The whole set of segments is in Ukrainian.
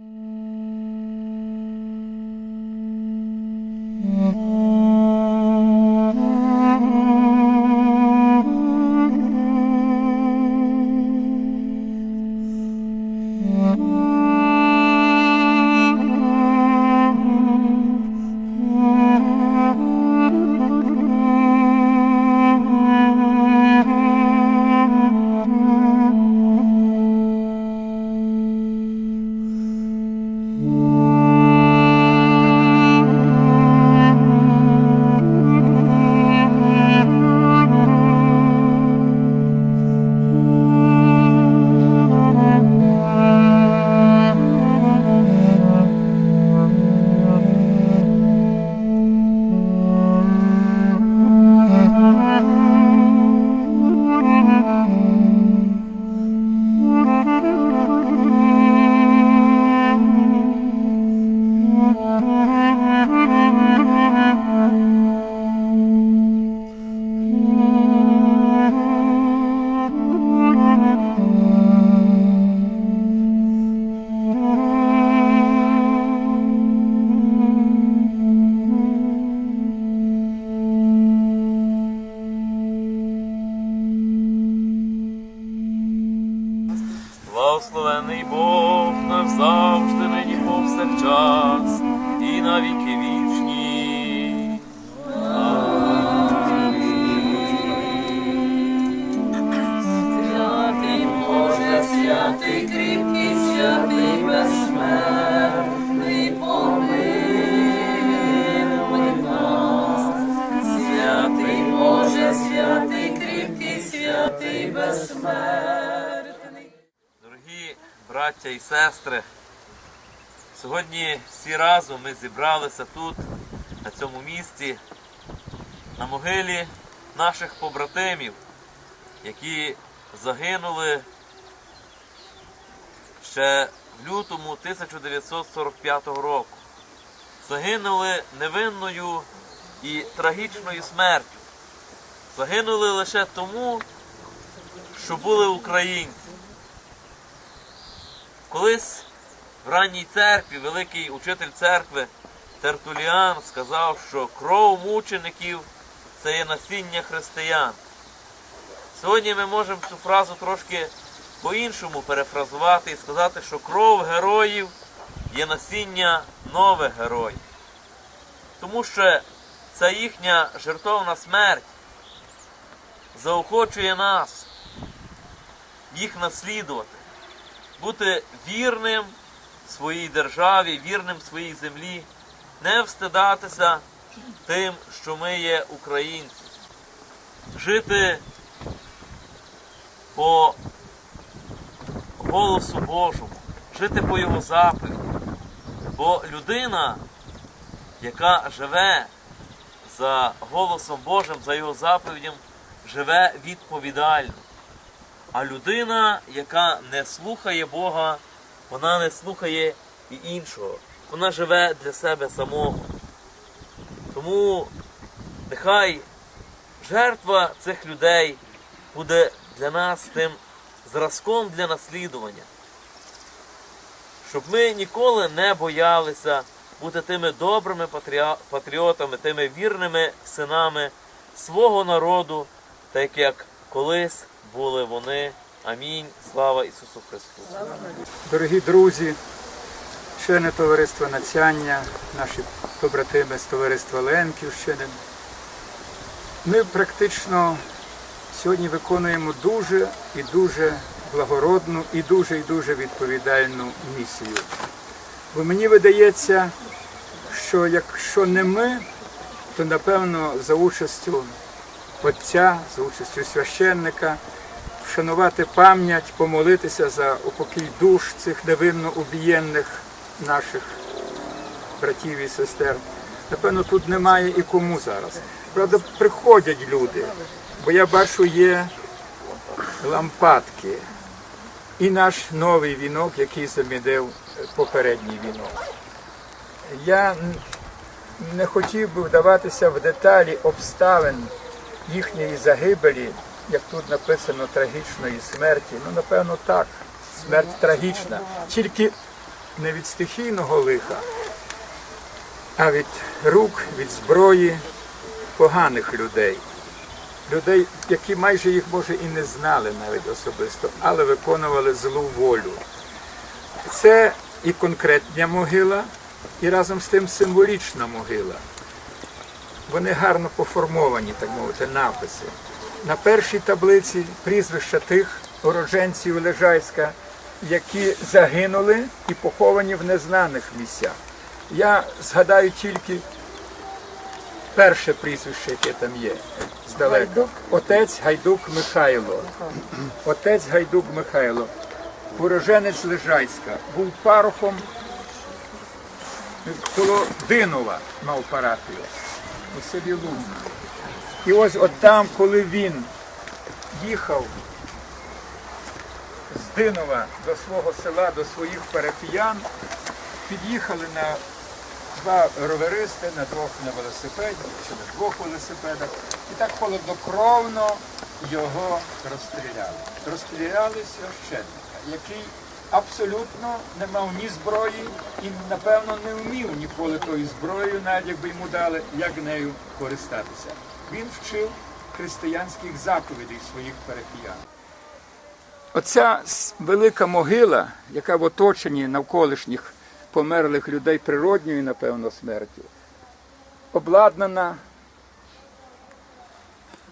Благословений браття і сестри, сьогодні всі разом ми зібралися тут, на цьому місці, на могилі наших побратимів, які загинули ще в лютому 1945 року. Загинули невинною і трагічною смертю. Загинули лише тому, що були українці. Колись в ранній церкві великий учитель церкви Тертуліан сказав, що кров мучеників це є насіння християн. Сьогодні ми можемо цю фразу трошки по-іншому перефразувати і сказати, що кров героїв є насіння нових героїв. Тому що ця їхня жертовна смерть заохочує нас їх наслідувати бути вірним своїй державі, вірним своїй землі, не встидатися тим, що ми є українці, жити по голосу Божому, жити по Його заповіді. Бо людина, яка живе за голосом Божим, за Його заповідям, живе відповідально. А людина, яка не слухає Бога, вона не слухає і іншого. Вона живе для себе самого. Тому нехай жертва цих людей буде для нас тим зразком для наслідування. Щоб ми ніколи не боялися бути тими добрими патріотами, тими вірними синами свого народу, так як колись були вони. Амінь. Слава Ісусу Христу! Дорогі друзі, члени товариства Нацяння, наші побратими з товариства Ленківщини, ми практично сьогодні виконуємо дуже і дуже благородну і дуже і дуже відповідальну місію. Бо мені видається, що якщо не ми, то напевно за участю отця, за участю священника, вшанувати пам'ять, помолитися за упокій душ цих невинно убієнних наших братів і сестер. Напевно, тут немає і кому зараз. Правда, приходять люди, бо я бачу, є лампадки і наш новий вінок, який замінив попередній вінок. Я не хотів би вдаватися в деталі обставин їхньої загибелі, як тут написано, трагічної смерті. Ну, напевно, так. Смерть трагічна. Тільки не від стихійного лиха, а від рук, від зброї поганих людей. Людей, які майже їх може і не знали навіть особисто, але виконували злу волю. Це і конкретна могила, і разом з тим символічна могила. Вони гарно поформовані, так мовити, написи. На першій таблиці прізвища тих уродженців Лежайська, які загинули і поховані в незнаних місцях. Я згадаю тільки перше прізвище, яке там є здалека. Отець Гайдук Михайло. Отець Гайдук Михайло. Уроженець Лежайська. Був парохом коло Динова мав парафію у селі Луг. І ось от там, коли він їхав з Динова до свого села, до своїх парафіян, під'їхали на два роверисти, на двох на велосипеді, чи на двох велосипедах, і так холоднокровно його розстріляли. Розстріляли священника, який абсолютно не мав ні зброї і, напевно, не вмів ніколи тою зброєю, навіть якби йому дали, як нею користатися. Він вчив християнських заповідей своїх парафіян. Оця велика могила, яка в оточенні навколишніх померлих людей природньою, напевно, смертю, обладнана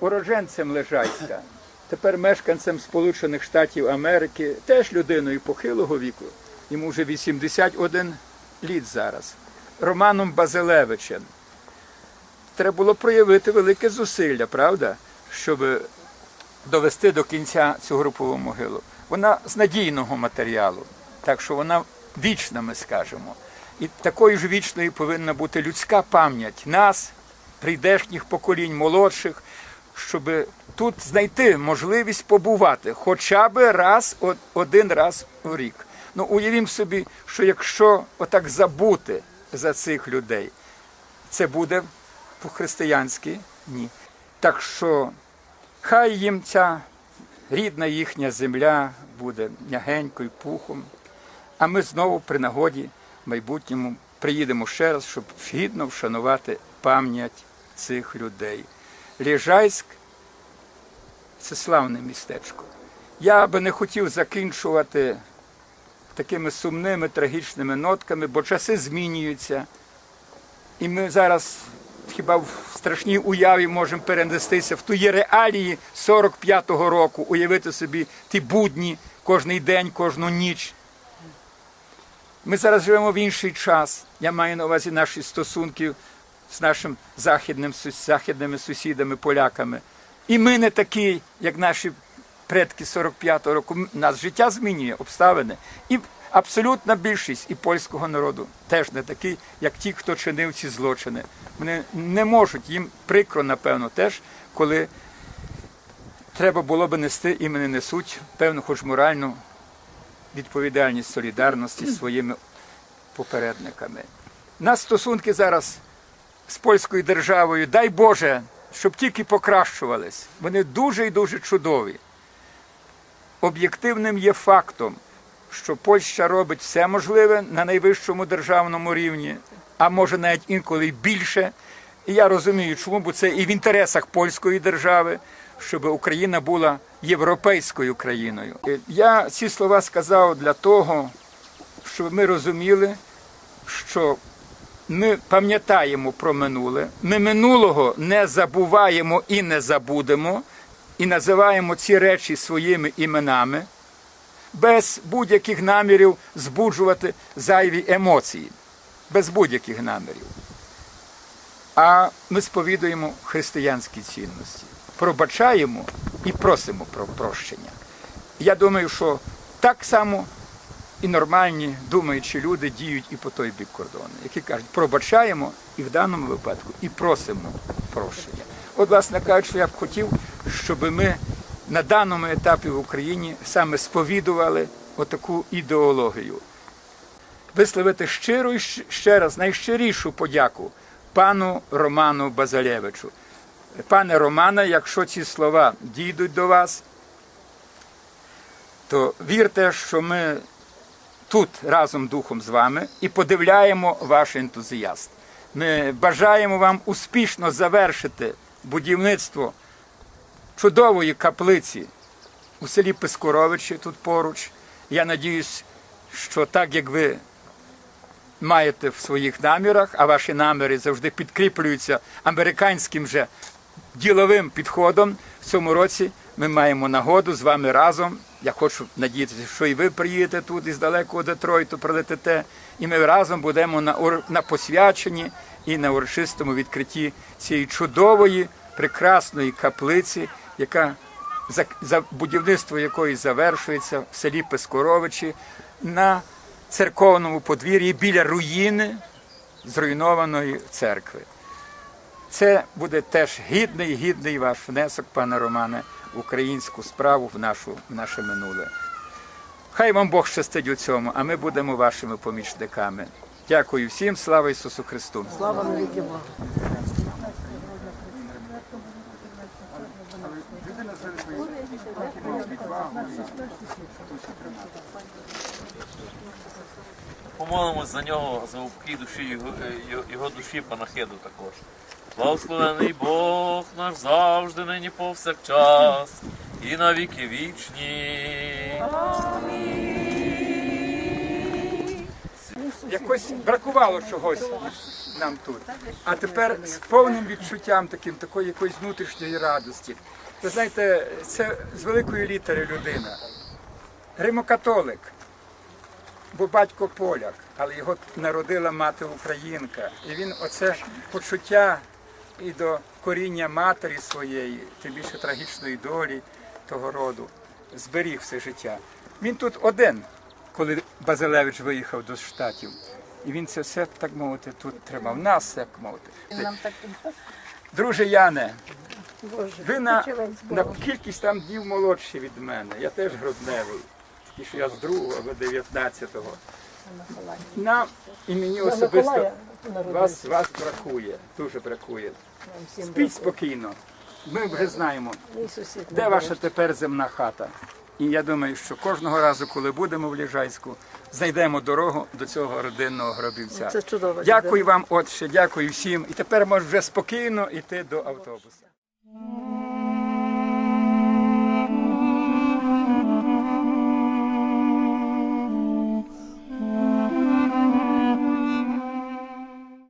уродженцем Лежайська, тепер мешканцем Сполучених Штатів Америки, теж людиною похилого віку, йому вже 81 літ зараз, Романом Базилевичем. Треба було проявити велике зусилля, правда, щоб довести до кінця цю групову могилу. Вона з надійного матеріалу, так що вона вічна, ми скажемо. І такою ж вічною повинна бути людська пам'ять нас, прийдешніх поколінь молодших, щоб тут знайти можливість побувати хоча б раз, один раз у рік. Ну, уявімо собі, що якщо отак забути за цих людей, це буде по-християнськи ні. Так що хай їм ця рідна їхня земля буде м'ягенькою пухом, а ми знову при нагоді в майбутньому приїдемо ще раз, щоб гідно вшанувати пам'ять цих людей. Ліжайськ це славне містечко. Я би не хотів закінчувати такими сумними, трагічними нотками, бо часи змінюються. І ми зараз хіба в страшній уяві можемо перенестися в тої реалії 45-го року, уявити собі ті будні кожний день, кожну ніч. Ми зараз живемо в інший час. Я маю на увазі наші стосунки з нашим західним, західними сусідами, поляками. І ми не такі, як наші предки 45-го року. Нас життя змінює, обставини. І абсолютна більшість і польського народу теж не такі, як ті, хто чинив ці злочини. Вони не можуть, їм прикро, напевно, теж, коли треба було би нести, і вони несуть певну, хоч моральну відповідальність солідарності з своїми попередниками. Нас стосунки зараз з польською державою, дай Боже, щоб тільки покращувались. Вони дуже і дуже чудові. Об'єктивним є фактом, що Польща робить все можливе на найвищому державному рівні, а може навіть інколи більше. І я розумію, чому, бо це і в інтересах польської держави, щоб Україна була європейською країною. Е, Я ці слова сказав для того, щоб ми розуміли, що ми пам'ятаємо про минуле, ми минулого не забуваємо і не забудемо, і називаємо ці речі своїми іменами, без будь-яких намірів збуджувати зайві емоції, без будь-яких намірів. А ми сповідуємо християнські цінності, пробачаємо і просимо про прощення. Я думаю, що так само і нормальні думаючі люди діють і по той бік кордону, які кажуть, пробачаємо і в даному випадку і просимо прощення. От, власне кажучи, я б хотів, щоб ми на даному етапі в Україні саме сповідували отаку ідеологію. Висловити щиру і ще раз найщирішу подяку пану Роману Базалєвичу. Пане Романе, якщо ці слова дійдуть до вас, то вірте, що ми тут разом духом з вами і подивляємо ваш ентузіаст. Ми бажаємо вам успішно завершити будівництво чудової каплиці у селі Пискоровичі тут поруч. Я надіюсь, що так як ви маєте в своїх намірах, а ваші наміри завжди підкріплюються американським же діловим підходом. В цьому році ми маємо нагоду з вами разом. Я хочу надіятися, що і ви приїдете тут із далекого Детройту, прилетите, і ми разом будемо на, на посвяченні і на урочистому відкритті цієї чудової, прекрасної каплиці, яка за, за будівництво якої завершується в селі Пескоровичі на церковному подвір'ї біля руїни зруйнованої церкви. Це буде теж гідний, гідний ваш внесок, пане Романе, в українську справу в, нашу, в наше минуле. Хай вам Бог щастить у цьому, а ми будемо вашими помічниками. Дякую всім, слава Ісусу Христу! Слава навіки Богу. Помолимось за нього, за упокій душі його, е, його, душі панахиду також. Благословений Бог наш завжди, нині повсякчас, і на віки вічні. Якось бракувало чогось нам тут. А тепер з повним відчуттям таким, такої якоїсь внутрішньої радості. Ви знаєте, це з великої літери людина. Римокатолик, бо батько поляк, але його народила мати українка. І він оце почуття і до коріння матері своєї, тим більше трагічної долі того роду, зберіг все життя. Він тут один, коли Базилевич виїхав до Штатів. І він це все, так мовити, тут тримав. Нас, так мовити. Друже Яне, ви на, на кількість там днів молодші від мене. Я теж грудневий. Тільки що я з другого, а ви 19-го. Нам і мені особисто вас, вас бракує, дуже бракує. Спіть спокійно. Ми вже знаємо, де ваша тепер земна хата. І я думаю, що кожного разу, коли будемо в Ліжайську, знайдемо дорогу до цього родинного гробівця. Це чудово. Дякую вам, отче, дякую всім. І тепер можеш вже спокійно йти до автобуса.